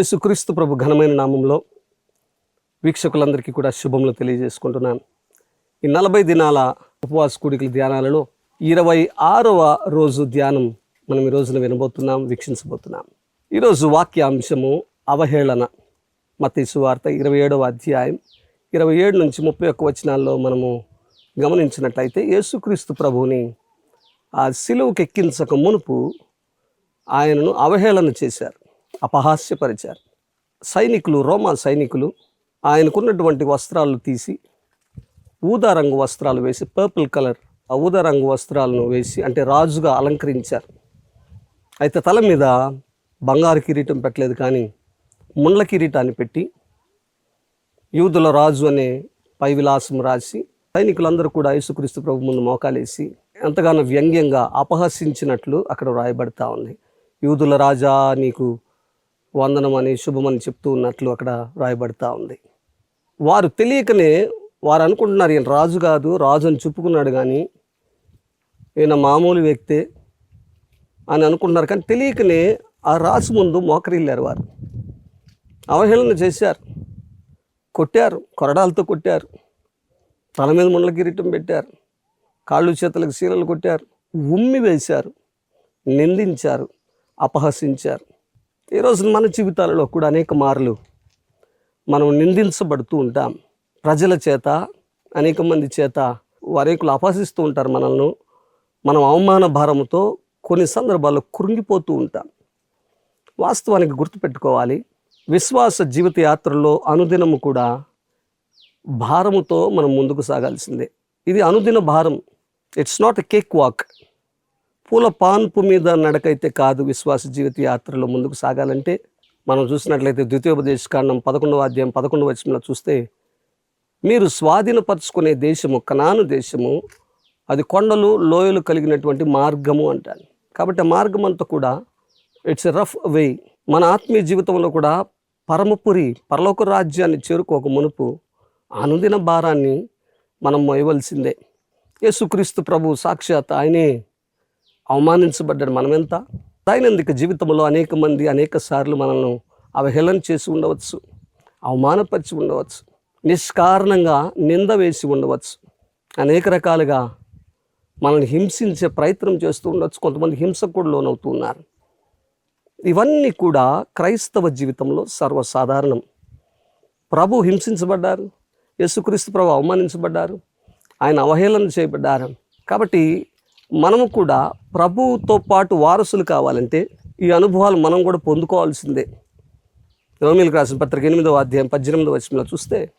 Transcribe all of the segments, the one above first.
యేసుక్రీస్తు ప్రభు ఘనమైన నామంలో వీక్షకులందరికీ కూడా శుభములు తెలియజేసుకుంటున్నాను. ఈ నలభై దినాల ఉపవాస కూడికల ధ్యానాలలో ఇరవై ఆరవ రోజు ధ్యానం మనం ఈ రోజున వినబోతున్నాం వీక్షించబోతున్నాం. ఈరోజు వాక్యాంశము అవహేళన మతీసు వార్త ఇరవై ఏడవ అధ్యాయం ఇరవై ఏడు నుంచి ముప్పై ఒక్క వచనాల్లో మనము గమనించినట్లయితే యేసుక్రీస్తు ప్రభువుని ఆ సిలువుకి ఎక్కించక మునుపు ఆయనను అవహేళన చేశారు. అపహాస్యపరిచారు. సైనికులు రోమా సైనికులు ఆయనకున్నటువంటి వస్త్రాలు తీసి ఊదా రంగు వస్త్రాలు వేసి పర్పుల్ కలర్ ఆ ఊదా రంగు వస్త్రాలను వేసి అంటే రాజుగా అలంకరించారు. అయితే తల మీద బంగారు కిరీటం పెట్టలేదు కానీ ముండ్ల కిరీటాన్ని పెట్టి యూదుల రాజు అనే పై విలాసం రాసి సైనికులందరూ కూడా యేసుక్రీస్తు ప్రభు ముందు మోకాలేసి ఎంతగానో వ్యంగ్యంగా అపహసించినట్లు అక్కడ వ్రాయబడతా ఉంది. యూదుల రాజా నీకు వందనమని శుభమని చెప్తూ ఉన్నట్లు అక్కడ వ్రాయబడతా ఉంది. వారు తెలియకనే వారు అనుకుంటున్నారు ఈయన రాజు కాదు రాజు అని చెప్పుకున్నాడు కానీ ఈయన మామూలు వ్యక్తే అని అనుకుంటున్నారు కానీ తెలియకనే ఆ రాజు ముందు మోకరిల్లారు వారు. అవహేళన చేశారు. కొట్టారు కొరడాలతో కొట్టారు. తల మీద ముండ్ల కిరీటం పెట్టారు. కాళ్ళు చేతులకు సీరలు కొట్టారు. ఉమ్మి వేశారు. నిందించారు. అపహసించారు. ఈరోజు మన జీవితాలలో కూడా అనేక మార్లు మనం నిందించబడుతూ ఉంటాం. ప్రజల చేత అనేక మంది చేత వారేకులు అపహసిస్తూ ఉంటారు మనల్ని. మనం అవమాన భారంతో కొన్ని సందర్భాల్లో కృంగిపోతూ ఉంటాం. వాస్తవానికి గుర్తుపెట్టుకోవాలి విశ్వాస జీవిత యాత్రలో అనుదినము కూడా భారముతో మనం ముందుకు సాగాల్సిందే. ఇది అనుదిన భారం. It's not a cake walk పూల పాన్పు మీద నడకైతే కాదు విశ్వాస జీవిత యాత్రలో ముందుకు సాగాలంటే మనం చూసినట్లయితే ద్వితీయోపదేశ కాండం పదకొండవ అధ్యాయం పదకొండవ వచనంలో చూస్తే మీరు స్వాధీనపరుచుకునే దేశము కనాను దేశము అది కొండలు లోయలు కలిగినటువంటి మార్గము అంటాను కాబట్టి ఆ మార్గం అంతా కూడా ఇట్స్ ఎ రఫ్ వే మన ఆత్మీయ జీవితంలో కూడా పరమపురి పరలోక రాజ్యాన్ని చేరుకోక మునుపు అనుదిన భారాన్ని మనం మోయవలసిందే. యేసుక్రీస్తు ప్రభు సాక్షాత్ ఆయనే అవమానించబడ్డాడు. మనమెంత? దైనందిక జీవితంలో అనేక మంది అనేక సార్లు మనల్ని అవహేళన చేసి ఉండవచ్చు అవమానపరిచి ఉండవచ్చు నిష్కారణంగా నింద వేసి ఉండవచ్చు. అనేక రకాలుగా మనల్ని హింసించే ప్రయత్నం చేస్తూ ఉండవచ్చు. కొంతమంది హింసకు కూడా లోనవుతున్నారు. ఇవన్నీ కూడా క్రైస్తవ జీవితంలో సర్వసాధారణం. ప్రభు హింసించబడ్డారు. యేసుక్రీస్తు ప్రభు అవమానించబడ్డారు. ఆయన అవహేళన చేయబడ్డారు. కాబట్టి మనము కూడా ప్రభువుతో పాటు వారసులు కావాలంటే ఈ అనుభవాలు మనం కూడా పొందుకోవాల్సిందే. రోమిలకు రాసిన పత్రిక ఎనిమిదవ అధ్యాయం పద్దెనిమిదవ వచనంలో చూస్తే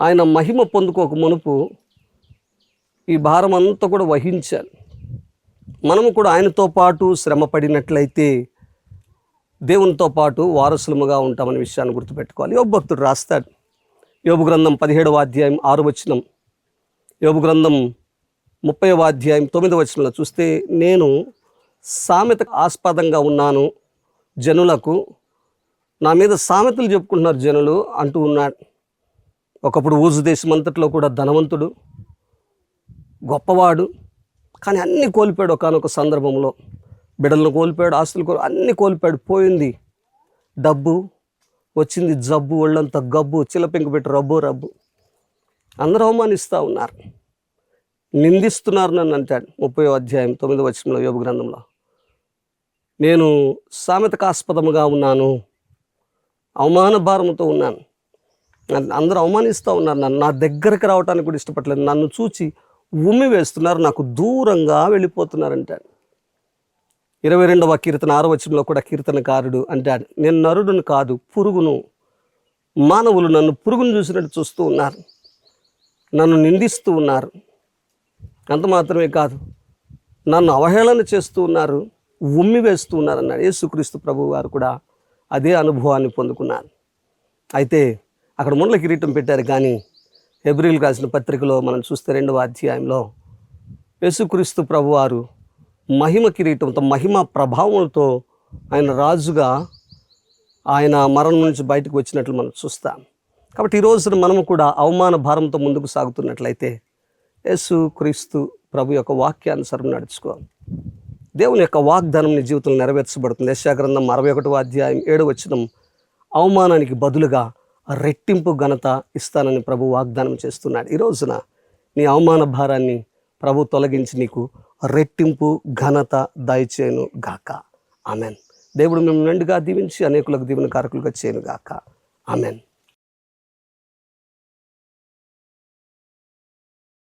ఆయన మహిమ పొందుకోక మునుపు ఈ భారం అంతా కూడా వహించాలి. మనము కూడా ఆయనతో పాటు శ్రమ పడినట్లయితే దేవునితో పాటు వారసులముగా ఉంటామనే విషయాన్ని గుర్తుపెట్టుకోవాలి. యోగ భక్తుడు రాస్తాడు. యోగు గ్రంథం పదిహేడవ అధ్యాయం ఆరు వచనం. యోగు గ్రంథం ముప్పై అధ్యాయం తొమ్మిదవ వచనంలో చూస్తే నేను సామెత ఆస్పదంగా ఉన్నాను జనులకు నా మీద సామెతలు చెప్పుకుంటున్నారు జనులు అంటూ ఉన్నాడు. ఒకప్పుడు ఊజు దేశం అంతట్లో కూడా ధనవంతుడు గొప్పవాడు కానీ అన్నీ కోల్పోయాడు ఒకనొక సందర్భంలో. బిడ్డలను కోల్పోయాడు ఆస్తులు కోల్ అన్నీ కోల్పోయాడు పోయింది డబ్బు వచ్చింది జబ్బు ఒళ్ళంతా గబ్బు చిలపెంకు పెట్టి రబ్బు రబ్బు. అందరూ అవమానిస్తూ ఉన్నారు. నిందిస్తున్నారు నన్ను అంటాడు ముప్పై అధ్యాయం తొమ్మిది వచనంలో యోగ గ్రంథంలో. నేను సామెతకాస్పదముగా ఉన్నాను అవమాన భారంతో ఉన్నాను అందరూ అవమానిస్తూ ఉన్నారు నన్ను నా దగ్గరకు రావడానికి కూడా ఇష్టపడలేదు. నన్ను చూచి ఉమ్మి వేస్తున్నారు నాకు దూరంగా వెళ్ళిపోతున్నారంటాడు ఇరవై రెండవ కీర్తన ఆరో వచనంలో కూడా కీర్తనకారుడు అంటాడు నేను నరుడును కాదు పురుగును. మానవులు నన్ను పురుగును చూసినట్టు చూస్తూ ఉన్నారు నన్ను నిందిస్తూ ఉన్నారు. అంత మాత్రమే కాదు. నన్ను అవహేళన చేస్తూ ఉన్నారు ఉమ్మి వేస్తూ ఉన్నారన్నాడు యేసుక్రీస్తు ప్రభు వారు కూడా. అదే అనుభవాన్ని పొందుకున్నారు. అయితే అక్కడ ముండ్ల కిరీటం పెట్టారు కానీ ఎబ్రిల్ రాసిన పత్రికలో మనం చూస్తే రెండవ అధ్యాయంలో యేసుక్రీస్తు ప్రభువారు మహిమ కిరీటంతో మహిమ ప్రభావంతో ఆయన రాజుగా ఆయన మరణం నుంచి బయటకు వచ్చినట్లు మనం చూస్తాం. కాబట్టి ఈరోజు మనము కూడా అవమాన భారంతో ముందుకు సాగుతున్నట్లయితే యేసు క్రీస్తు ప్రభు యొక్క వాక్యానుసారం నడుచుకోవాలి. దేవుని యొక్క వాగ్దానం నీ జీవితంలో నెరవేర్చబడుతుంది. యశాగ్రంథం అరవై ఒకటో అధ్యాయం ఏడు వచ్చిన అవమానానికి బదులుగా రెట్టింపు ఘనత ఇస్తానని ప్రభు వాగ్దానం చేస్తున్నాడు. ఈ రోజున నీ అవమాన భారాన్ని ప్రభు తొలగించి నీకు రెట్టింపు ఘనత దయచేయను గాక. ఆమెన్. దేవుడు మేము నిండుగా దీవించి అనేకులకు దీవెన కారకులుగా చేయను గాక. ఆమెన్.